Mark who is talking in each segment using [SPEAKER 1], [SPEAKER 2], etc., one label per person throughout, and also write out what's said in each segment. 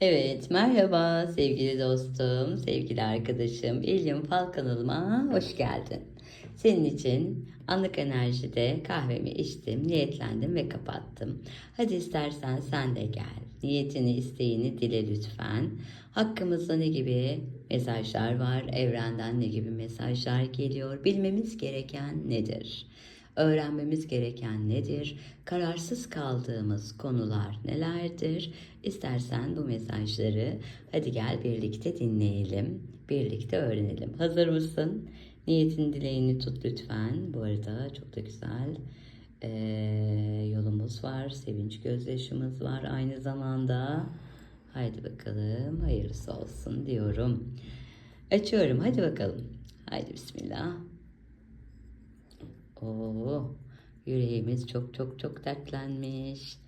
[SPEAKER 1] Evet, merhaba sevgili dostum, sevgili arkadaşım. İlyum Fal kanalıma hoş geldin. Senin için anlık enerjide kahvemi içtim, niyetlendim ve kapattım. Hadi istersen sen de gel. Niyetini, isteğini dile lütfen. Hakkımızda ne gibi mesajlar var? Evrenden ne gibi mesajlar geliyor? Bilmemiz gereken nedir? Öğrenmemiz gereken nedir? Kararsız kaldığımız konular nelerdir? İstersen bu mesajları hadi gel birlikte dinleyelim, birlikte öğrenelim. Hazır mısın? Niyetin dileğini tut lütfen. Bu arada çok da güzel eee, yolumuz var, sevinç gözyaşımız var aynı zamanda. Haydi bakalım hayırlısı olsun diyorum. Açıyorum hadi bakalım. Haydi bismillah. Oo, yüreğimiz çok çok çok dertlenmiş.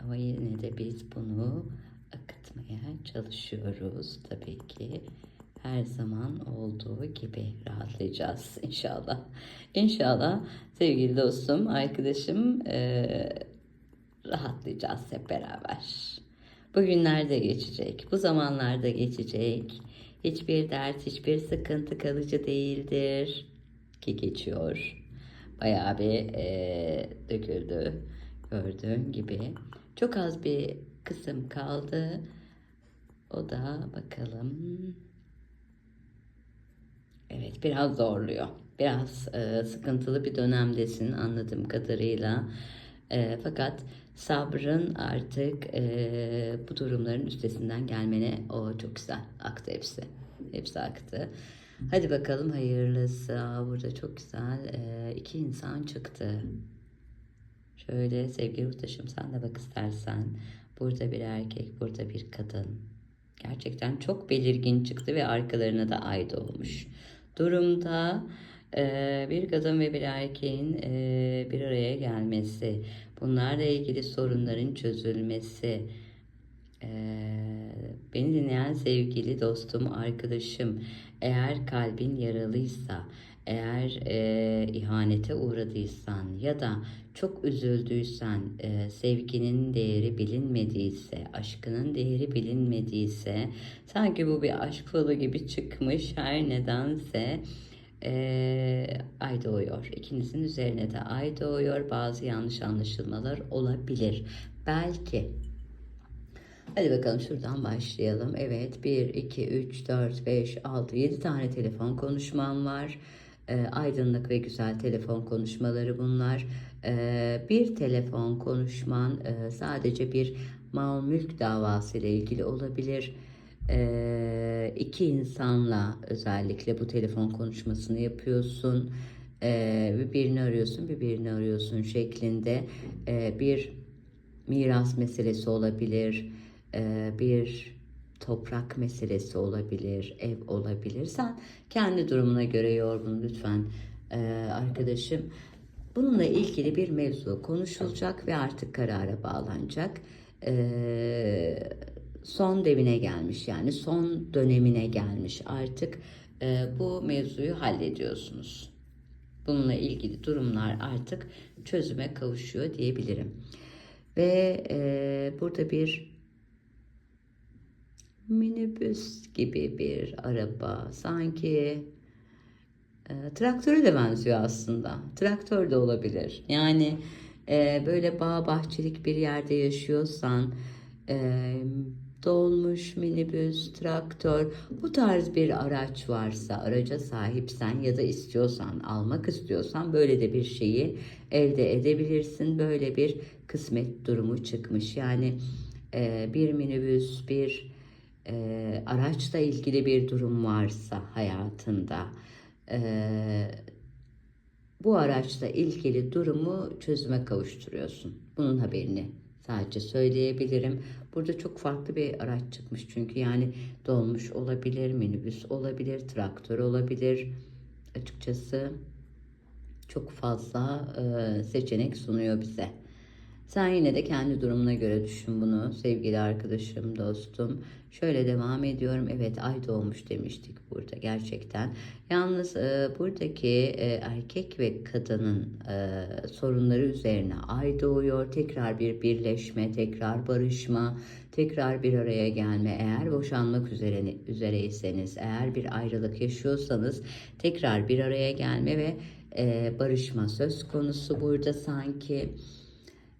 [SPEAKER 1] Ama yine de biz bunu akıtmaya çalışıyoruz tabii ki. Her zaman olduğu gibi rahatlayacağız inşallah. İnşallah sevgili dostum, arkadaşım eee, rahatlayacağız hep beraber. Bugünlerde geçecek, bu zamanlarda geçecek. Hiçbir dert, hiçbir sıkıntı kalıcı değildir ki geçiyor. Bayağı bir eee, döküldü gördüğün gibi. Çok az bir kısım kaldı. O da bakalım. Evet biraz zorluyor. Biraz e, sıkıntılı bir dönemdesin anladığım kadarıyla. E, fakat sabrın artık e, bu durumların üstesinden gelmene o çok güzel aktı hepsi. Hepsi aktı. Hadi bakalım hayırlısı. Burada çok güzel iki insan çıktı. Şöyle sevgili yurttaşım sen de bak istersen. Burada bir erkek, burada bir kadın. Gerçekten çok belirgin çıktı ve arkalarına da ay doğmuş. Durumda bir kadın ve bir erkeğin bir araya gelmesi, bunlarla ilgili sorunların çözülmesi, beni dinleyen sevgili dostum, arkadaşım, eğer kalbin yaralıysa, eğer e, ihanete uğradıysan ya da çok üzüldüysen, e, sevginin değeri bilinmediyse, aşkının değeri bilinmediyse, sanki bu bir aşk falı gibi çıkmış her nedense e, ay doğuyor. İkinizin üzerine de ay doğuyor. Bazı yanlış anlaşılmalar olabilir. Belki Hadi bakalım şuradan başlayalım. Evet 1, 2, 3, 4, 5, 6, 7 tane telefon konuşmam var. Ee, aydınlık ve güzel telefon konuşmaları bunlar. Ee, bir telefon konuşman e, sadece bir mal mülk davası ile ilgili olabilir. Ee, iki insanla özellikle bu telefon konuşmasını yapıyorsun. Bir birini arıyorsun, bir birini arıyorsun şeklinde Ee, bir miras meselesi olabilir, e, bir toprak meselesi olabilir, ev olabilir. Sen kendi durumuna göre yor bunu lütfen e, arkadaşım. Bununla ilgili bir mevzu konuşulacak ve artık karara bağlanacak. E, son devine gelmiş yani son dönemine gelmiş artık bu mevzuyu hallediyorsunuz. Bununla ilgili durumlar artık çözüme kavuşuyor diyebilirim. Ve e, burada bir minibüs gibi bir araba sanki e, traktöre de benziyor aslında. Traktör de olabilir. Yani e, böyle bağ bahçelik bir yerde yaşıyorsan e, dolmuş, minibüs, traktör bu tarz bir araç varsa, araca sahipsen ya da istiyorsan, almak istiyorsan böyle de bir şeyi elde edebilirsin. Böyle bir kısmet durumu çıkmış. Yani e, bir minibüs, bir e, araçla ilgili bir durum varsa hayatında e, bu araçla ilgili durumu çözüme kavuşturuyorsun. Bunun haberini sadece söyleyebilirim. Burada çok farklı bir araç çıkmış çünkü yani dolmuş olabilir, minibüs olabilir, traktör olabilir. Açıkçası çok fazla e, seçenek sunuyor bize. Sen yine de kendi durumuna göre düşün bunu sevgili arkadaşım, dostum. Şöyle devam ediyorum. Evet ay doğmuş demiştik burada gerçekten. Yalnız e, buradaki e, erkek ve kadının e, sorunları üzerine ay doğuyor. Tekrar bir birleşme, tekrar barışma, tekrar bir araya gelme. Eğer boşanmak üzere üzereyseniz, eğer bir ayrılık yaşıyorsanız tekrar bir araya gelme ve e, barışma söz konusu burada sanki.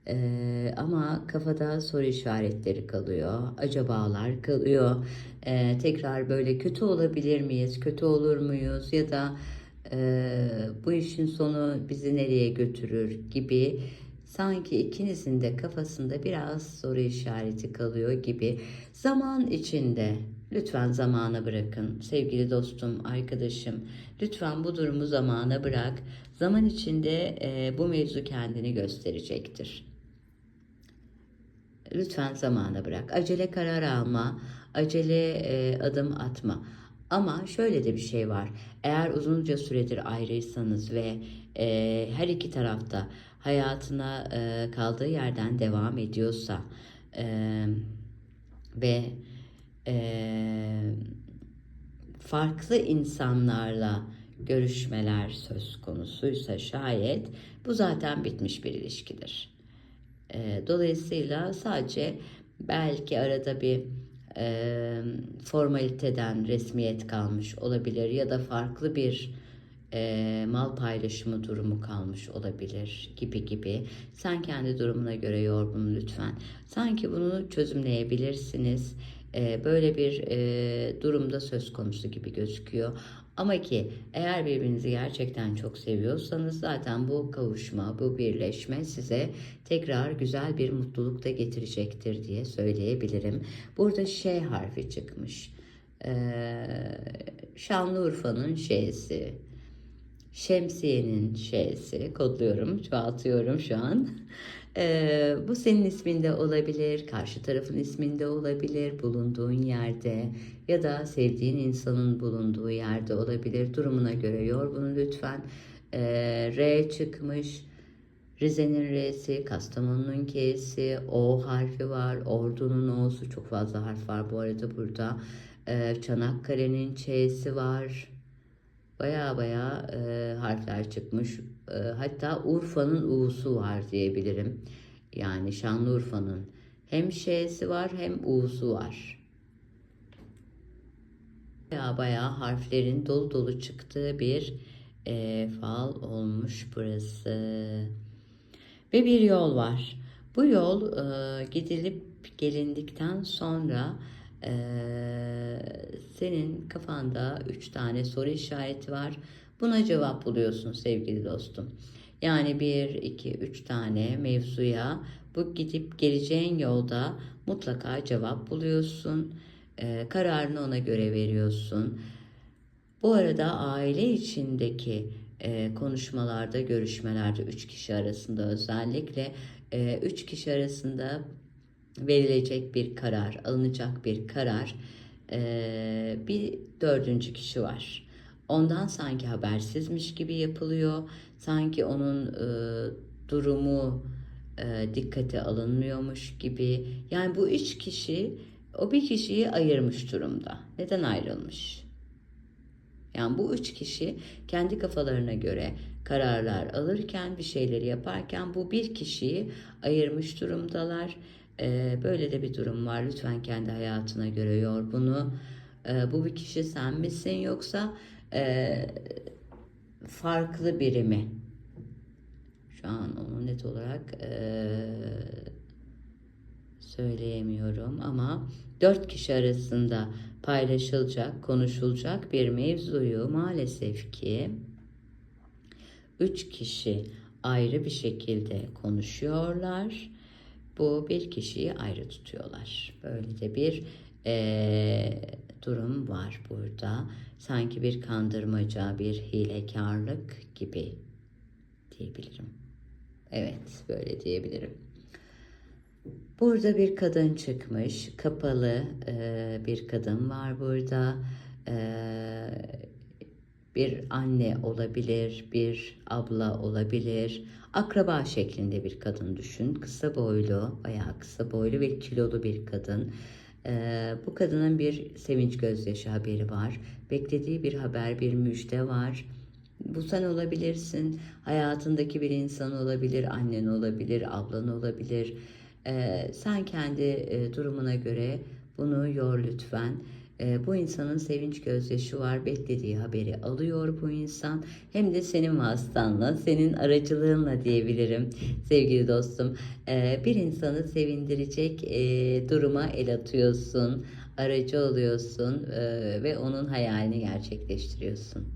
[SPEAKER 1] Ee, ama kafada soru işaretleri kalıyor. Acabalar kalıyor. Ee, tekrar böyle kötü olabilir miyiz? Kötü olur muyuz? Ya da e, bu işin sonu bizi nereye götürür gibi sanki ikinizin de kafasında biraz soru işareti kalıyor gibi. Zaman içinde lütfen zamana bırakın. Sevgili dostum, arkadaşım, lütfen bu durumu zamana bırak. Zaman içinde e, bu mevzu kendini gösterecektir. Lütfen zamana bırak. Acele karar alma, acele e, adım atma. Ama şöyle de bir şey var. Eğer uzunca süredir ayrıysanız ve e, her iki tarafta hayatına e, kaldığı yerden devam ediyorsa e, ve e, farklı insanlarla görüşmeler söz konusuysa şayet bu zaten bitmiş bir ilişkidir. E, dolayısıyla sadece belki arada bir e, formaliteden resmiyet kalmış olabilir ya da farklı bir e, mal paylaşımı durumu kalmış olabilir gibi gibi. Sen kendi durumuna göre yor bunu lütfen. Sanki bunu çözümleyebilirsiniz. E, böyle bir e, durumda söz konusu gibi gözüküyor. Ama ki eğer birbirinizi gerçekten çok seviyorsanız zaten bu kavuşma, bu birleşme size tekrar güzel bir mutluluk da getirecektir diye söyleyebilirim. Burada şey harfi çıkmış. Ee, Şanlıurfa'nın şeysi. Şemsiyenin şeysi. Kodluyorum, çoğaltıyorum şu an. Ee, bu senin isminde olabilir, karşı tarafın isminde olabilir, bulunduğun yerde ya da sevdiğin insanın bulunduğu yerde olabilir. Durumuna göre yor bunu lütfen. Ee, R çıkmış. Rize'nin R'si, Kastamonu'nun K'si, O harfi var, Ordu'nun O'su çok fazla harf var bu arada burada. Ee, Çanakkale'nin Ç'si var. Baya baya e, harfler çıkmış. E, hatta Urfa'nın U'su var diyebilirim. Yani Şanlıurfa'nın hem Ş'si var hem U'su var. Baya baya harflerin dolu dolu çıktığı bir e, fal olmuş burası. Ve bir yol var. Bu yol e, gidilip gelindikten sonra ee, senin kafanda üç tane soru işareti var. Buna cevap buluyorsun sevgili dostum. Yani bir, iki, üç tane mevzuya bu gidip geleceğin yolda mutlaka cevap buluyorsun. Ee, kararını ona göre veriyorsun. Bu arada aile içindeki e, konuşmalarda, görüşmelerde üç kişi arasında özellikle e, üç kişi arasında verilecek bir karar, alınacak bir karar e, bir dördüncü kişi var. Ondan sanki habersizmiş gibi yapılıyor. Sanki onun e, durumu e, dikkate alınmıyormuş gibi. Yani bu üç kişi o bir kişiyi ayırmış durumda. Neden ayrılmış? Yani bu üç kişi kendi kafalarına göre kararlar alırken, bir şeyleri yaparken bu bir kişiyi ayırmış durumdalar ee, böyle de bir durum var. Lütfen kendi hayatına göre yor bunu. Ee, bu bir kişi sen misin yoksa e, farklı biri mi? Şu an onu net olarak e, söyleyemiyorum ama dört kişi arasında paylaşılacak, konuşulacak bir mevzuyu maalesef ki üç kişi ayrı bir şekilde konuşuyorlar bu bir kişiyi ayrı tutuyorlar. Böyle de bir e, durum var burada. Sanki bir kandırmaca, bir hilekarlık gibi diyebilirim. Evet, böyle diyebilirim. Burada bir kadın çıkmış. Kapalı e, bir kadın var burada. E, Bir anne olabilir, bir abla olabilir, akraba şeklinde bir kadın düşün. Kısa boylu, bayağı kısa boylu ve kilolu bir kadın. Ee, bu kadının bir sevinç gözyaşı haberi var. Beklediği bir haber, bir müjde var. Bu sen olabilirsin. Hayatındaki bir insan olabilir, annen olabilir, ablan olabilir. Ee, sen kendi e, durumuna göre bunu yor lütfen. Ee, bu insanın sevinç gözyaşı var. Beklediği haberi alıyor bu insan. Hem de senin vasıtanla, senin aracılığınla diyebilirim sevgili dostum. Ee, bir insanı sevindirecek e, duruma el atıyorsun. Aracı oluyorsun e, ve onun hayalini gerçekleştiriyorsun.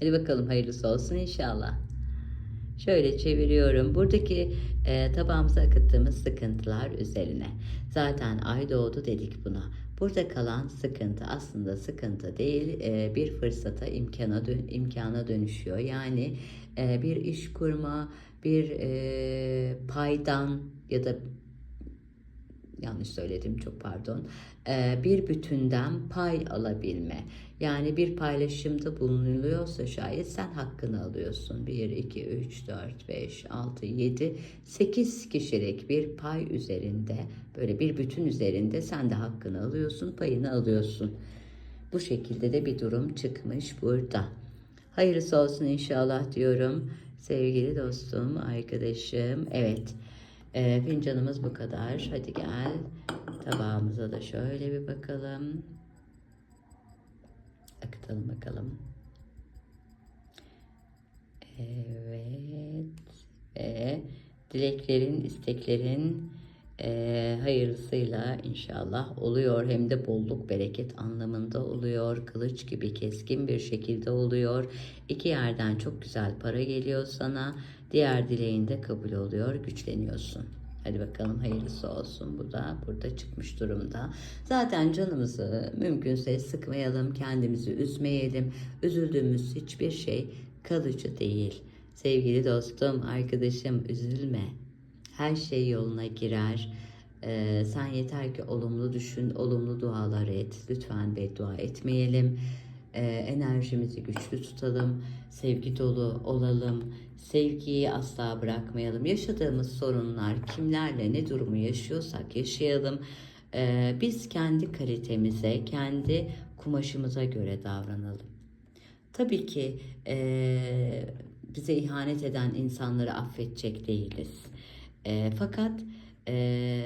[SPEAKER 1] Hadi bakalım hayırlısı olsun inşallah. Şöyle çeviriyorum. Buradaki e, tabağımıza akıttığımız sıkıntılar üzerine. Zaten ay doğdu dedik buna. Burada kalan sıkıntı aslında sıkıntı değil e, bir fırsata imkana dön, imkana dönüşüyor. Yani e, bir iş kurma, bir e, paydan ya da yanlış söyledim çok pardon. Ee, bir bütünden pay alabilme. Yani bir paylaşımda bulunuluyorsa şayet sen hakkını alıyorsun. 1 2 3 4 5 6 7 8 kişilik bir pay üzerinde böyle bir bütün üzerinde sen de hakkını alıyorsun payını alıyorsun. Bu şekilde de bir durum çıkmış burada. Hayırlısı olsun inşallah diyorum sevgili dostum arkadaşım. Evet ee, fincanımız bu kadar. Hadi gel. Tabağımıza da şöyle bir bakalım. Akıtalım bakalım. Evet. Ve dileklerin, isteklerin e, hayırlısıyla inşallah oluyor. Hem de bolluk, bereket anlamında oluyor. Kılıç gibi keskin bir şekilde oluyor. İki yerden çok güzel para geliyor sana. Diğer dileğinde kabul oluyor, güçleniyorsun. Hadi bakalım hayırlısı olsun. Bu da burada çıkmış durumda. Zaten canımızı mümkünse sıkmayalım, kendimizi üzmeyelim. Üzüldüğümüz hiçbir şey kalıcı değil. Sevgili dostum, arkadaşım üzülme. Her şey yoluna girer. Ee, sen yeter ki olumlu düşün, olumlu dualar et. Lütfen beddua etmeyelim. Ee, enerjimizi güçlü tutalım. Sevgi dolu olalım. Sevgiyi asla bırakmayalım. Yaşadığımız sorunlar kimlerle ne durumu yaşıyorsak yaşayalım. Ee, biz kendi kalitemize, kendi kumaşımıza göre davranalım. Tabii ki e, bize ihanet eden insanları affedecek değiliz. E, fakat e,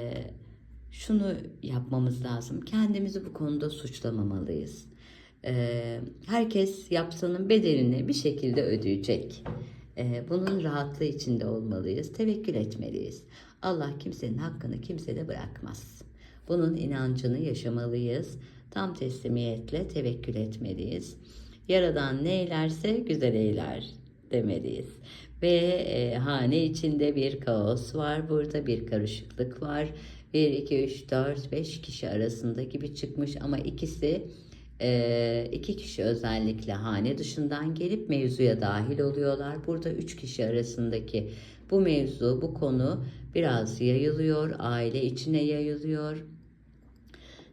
[SPEAKER 1] şunu yapmamız lazım. Kendimizi bu konuda suçlamamalıyız. E, herkes yaptığının bedelini bir şekilde ödeyecek. E, bunun rahatlığı içinde olmalıyız. Tevekkül etmeliyiz. Allah kimsenin hakkını kimsede bırakmaz. Bunun inancını yaşamalıyız. Tam teslimiyetle tevekkül etmeliyiz. Yaradan ne eylerse güzel eyler demeliyiz. Ve e, hane içinde bir kaos var. Burada bir karışıklık var. 1, 2, 3, 4, 5 kişi arasında gibi çıkmış ama ikisi e, iki kişi özellikle hane dışından gelip mevzuya dahil oluyorlar. Burada üç kişi arasındaki bu mevzu, bu konu biraz yayılıyor, aile içine yayılıyor.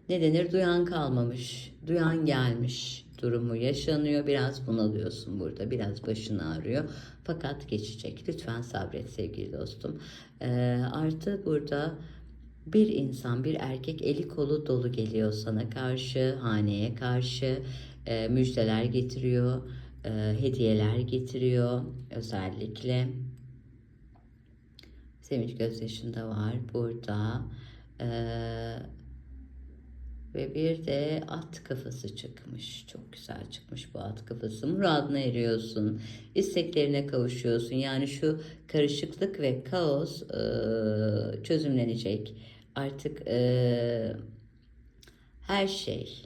[SPEAKER 1] Ne denir? Duyan kalmamış, duyan gelmiş durumu yaşanıyor. Biraz bunalıyorsun burada, biraz başın ağrıyor. Fakat geçecek. Lütfen sabret sevgili dostum. Ee, artı burada bir insan, bir erkek eli kolu dolu geliyor sana karşı, haneye karşı e, müjdeler getiriyor, e, hediyeler getiriyor özellikle. Sevinç gözyaşında var burada. Eee ve bir de at kafası çıkmış. Çok güzel çıkmış bu at kafası. Muradına eriyorsun. isteklerine kavuşuyorsun. Yani şu karışıklık ve kaos e, çözümlenecek. Artık e, her şey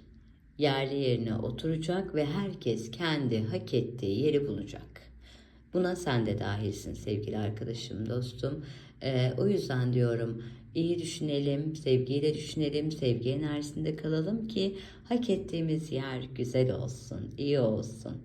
[SPEAKER 1] yerli yerine oturacak ve herkes kendi hak ettiği yeri bulacak. Buna sen de dahilsin sevgili arkadaşım, dostum. Ee, o yüzden diyorum iyi düşünelim, sevgiyle düşünelim, sevgi enerjisinde kalalım ki hak ettiğimiz yer güzel olsun, iyi olsun.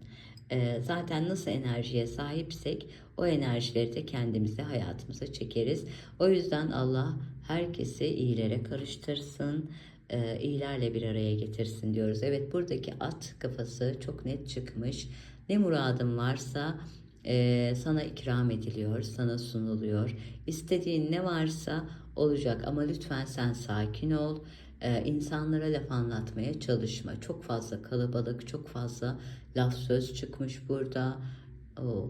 [SPEAKER 1] Ee, zaten nasıl enerjiye sahipsek o enerjileri de kendimize hayatımıza çekeriz. O yüzden Allah herkesi iyilere karıştırsın, e, iyilerle bir araya getirsin diyoruz. Evet buradaki at kafası çok net çıkmış. Ne muradın varsa e, sana ikram ediliyor, sana sunuluyor. İstediğin ne varsa olacak ama lütfen sen sakin ol. E, insanlara laf anlatmaya çalışma. Çok fazla kalabalık, çok fazla laf söz çıkmış burada. Oo,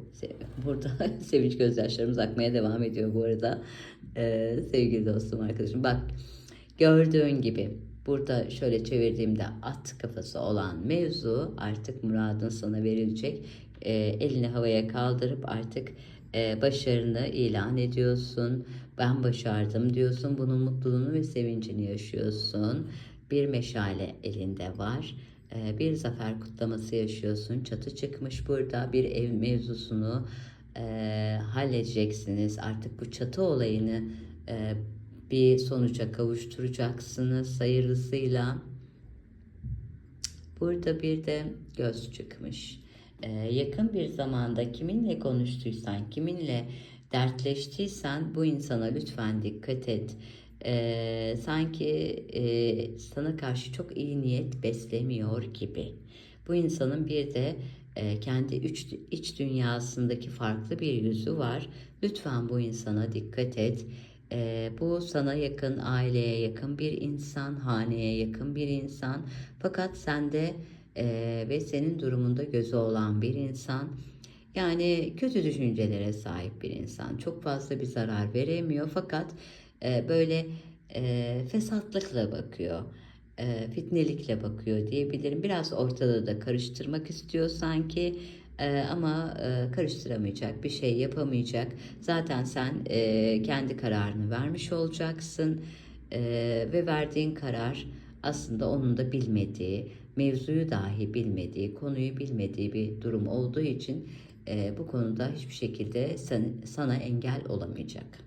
[SPEAKER 1] burada sevinç gözyaşlarımız akmaya devam ediyor bu arada. E, sevgili dostum, arkadaşım. Bak gördüğün gibi burada şöyle çevirdiğimde at kafası olan mevzu artık muradın sana verilecek. E, elini havaya kaldırıp artık e, başarını ilan ediyorsun. Ben başardım diyorsun. Bunun mutluluğunu ve sevincini yaşıyorsun. Bir meşale elinde var. E, bir zafer kutlaması yaşıyorsun. Çatı çıkmış burada. Bir ev mevzusunu e, halledeceksiniz. Artık bu çatı olayını e, bir sonuca kavuşturacaksınız hayırlısıyla. Burada bir de göz çıkmış. Ee, yakın bir zamanda kiminle konuştuysan, kiminle dertleştiysen bu insana lütfen dikkat et. Ee, sanki e, sana karşı çok iyi niyet beslemiyor gibi. Bu insanın bir de e, kendi iç, iç dünyasındaki farklı bir yüzü var. Lütfen bu insana dikkat et. Ee, bu sana yakın, aileye yakın bir insan, haneye yakın bir insan. Fakat sende e, ve senin durumunda gözü olan bir insan. Yani kötü düşüncelere sahip bir insan. Çok fazla bir zarar veremiyor fakat e, böyle e, fesatlıkla bakıyor. E, fitnelikle bakıyor diyebilirim. Biraz ortalığı da karıştırmak istiyor sanki. Ee, ama e, karıştıramayacak, bir şey yapamayacak. Zaten sen e, kendi kararını vermiş olacaksın Ee, ve verdiğin karar aslında onun da bilmediği, mevzuyu dahi bilmediği, konuyu bilmediği bir durum olduğu için e, bu konuda hiçbir şekilde sen, sana engel olamayacak.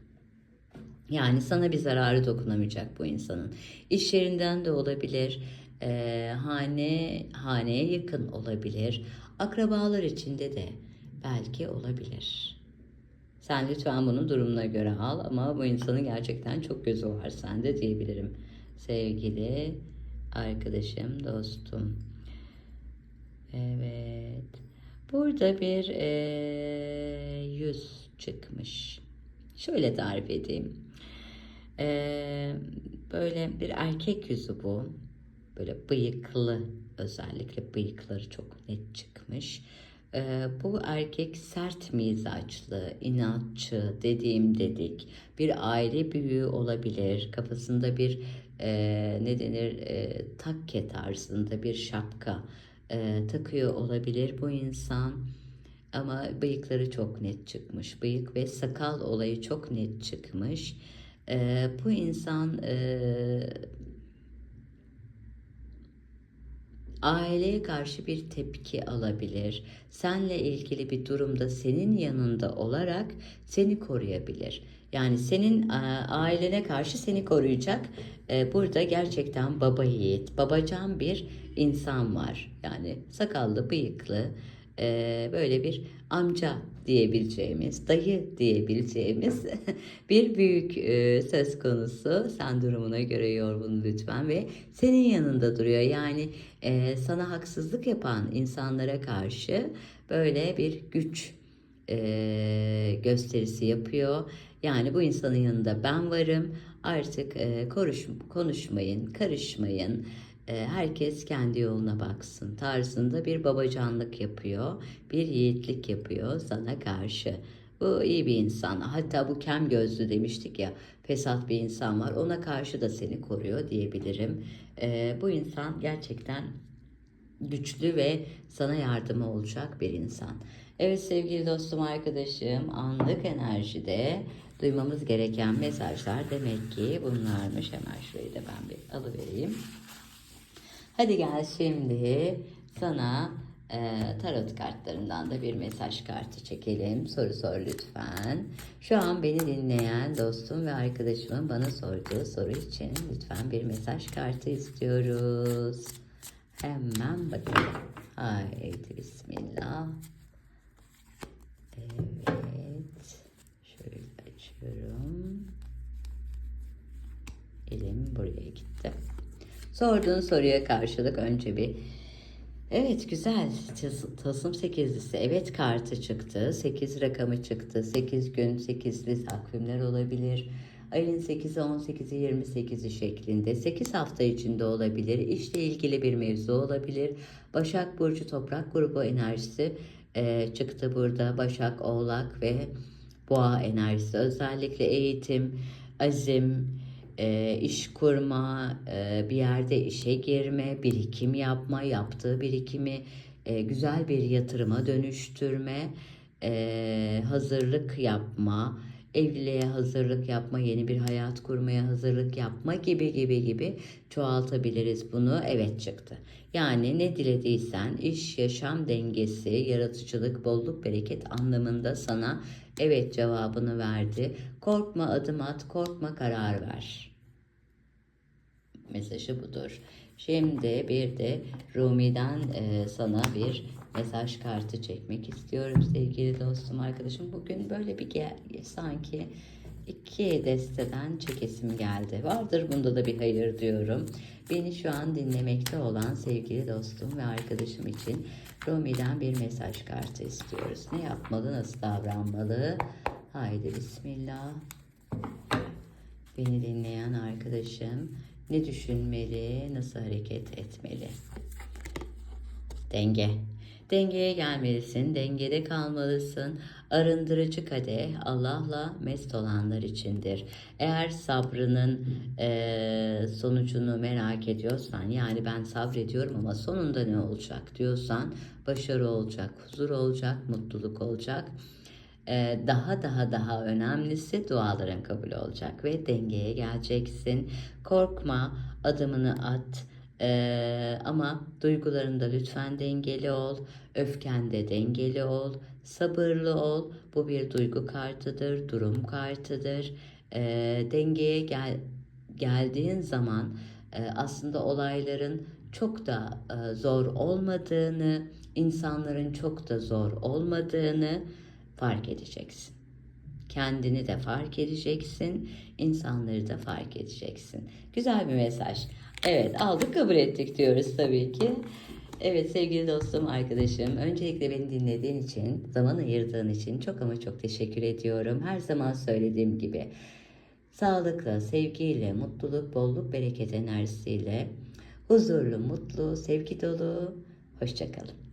[SPEAKER 1] Yani sana bir zararı dokunamayacak bu insanın. İş yerinden de olabilir, e, hane haneye yakın olabilir, akrabalar içinde de belki olabilir. Sen lütfen bunu durumuna göre al ama bu insanın gerçekten çok gözü var sende diyebilirim. Sevgili arkadaşım, dostum. Evet. Burada bir eee, yüz çıkmış. Şöyle tarif edeyim. Eee, böyle bir erkek yüzü bu. Böyle bıyıklı özellikle bıyıkları çok net çıkmış. Eee, bu erkek sert mizaçlı, inatçı, dediğim dedik. Bir aile büyüğü olabilir. Kafasında bir eee, ne denir eee, takke tarzında bir şapka eee, takıyor olabilir bu insan. Ama bıyıkları çok net çıkmış. Bıyık ve sakal olayı çok net çıkmış. Eee, bu insan eee, aileye karşı bir tepki alabilir. Senle ilgili bir durumda senin yanında olarak seni koruyabilir. Yani senin e, ailene karşı seni koruyacak. E, Burada gerçekten baba yiğit, babacan bir insan var. Yani sakallı, bıyıklı, e, böyle bir amca diyebileceğimiz, dayı diyebileceğimiz bir büyük e, söz konusu. Sen durumuna göre yor bunu lütfen ve senin yanında duruyor. Yani e, sana haksızlık yapan insanlara karşı böyle bir güç e, gösterisi yapıyor. Yani bu insanın yanında ben varım. Artık konuş, konuşmayın, karışmayın. E, herkes kendi yoluna baksın tarzında bir babacanlık yapıyor. Bir yiğitlik yapıyor sana karşı. Bu iyi bir insan. Hatta bu kem gözlü demiştik ya. Fesat bir insan var. Ona karşı da seni koruyor diyebilirim. E, bu insan gerçekten güçlü ve sana yardımı olacak bir insan. Evet sevgili dostum arkadaşım anlık enerjide duymamız gereken mesajlar demek ki bunlarmış. Hemen şurayı da ben bir alıvereyim. Hadi gel şimdi sana e, tarot kartlarından da bir mesaj kartı çekelim. Soru sor lütfen. Şu an beni dinleyen dostum ve arkadaşımın bana sorduğu soru için lütfen bir mesaj kartı istiyoruz. Hemen bakalım. Haydi bismillah. Evet. Şöyle açıyorum. Elim buraya gitti. Sorduğun soruya karşılık önce bir Evet güzel. Tas- Tasım sekizlisi. Evet kartı çıktı. 8 rakamı çıktı. 8 gün 8'li takvimler olabilir. Ayın 8'i 18'i 28'i şeklinde 8 hafta içinde olabilir. İşle ilgili bir mevzu olabilir. Başak Burcu Toprak Grubu enerjisi e, çıktı burada. Başak, Oğlak ve Boğa enerjisi. Özellikle eğitim, azim, e, iş kurma, e, bir yerde işe girme, birikim yapma, yaptığı birikimi e, güzel bir yatırıma dönüştürme, e, hazırlık yapma, evliliğe hazırlık yapma, yeni bir hayat kurmaya hazırlık yapma gibi gibi gibi çoğaltabiliriz bunu. Evet çıktı. Yani ne dilediysen iş, yaşam dengesi, yaratıcılık, bolluk, bereket anlamında sana evet cevabını verdi. Korkma adım at, korkma karar ver mesajı budur. Şimdi bir de Rumi'den e, sana bir mesaj kartı çekmek istiyorum sevgili dostum arkadaşım. Bugün böyle bir gel- sanki iki desteden çekesim geldi. Vardır bunda da bir hayır diyorum. Beni şu an dinlemekte olan sevgili dostum ve arkadaşım için Rumi'den bir mesaj kartı istiyoruz. Ne yapmalı, nasıl davranmalı? Haydi bismillah. Beni dinleyen arkadaşım ne düşünmeli, nasıl hareket etmeli? Denge. Dengeye gelmelisin, dengede kalmalısın. Arındırıcı kadeh Allah'la mest olanlar içindir. Eğer sabrının eee, sonucunu merak ediyorsan, yani ben sabrediyorum ama sonunda ne olacak diyorsan, başarı olacak, huzur olacak, mutluluk olacak. Ee, daha daha daha önemlisi duaların kabul olacak ve dengeye geleceksin. Korkma, adımını at. Ee, ama duygularında lütfen dengeli ol, öfkende dengeli ol, sabırlı ol. Bu bir duygu kartıdır, durum kartıdır. Ee, dengeye gel, geldiğin zaman e, aslında olayların çok da e, zor olmadığını, insanların çok da zor olmadığını fark edeceksin. Kendini de fark edeceksin, insanları da fark edeceksin. Güzel bir mesaj. Evet, aldık kabul ettik diyoruz tabii ki. Evet sevgili dostum, arkadaşım, öncelikle beni dinlediğin için, zaman ayırdığın için çok ama çok teşekkür ediyorum. Her zaman söylediğim gibi sağlıkla, sevgiyle, mutluluk, bolluk, bereket enerjisiyle huzurlu, mutlu, sevgi dolu, hoşçakalın.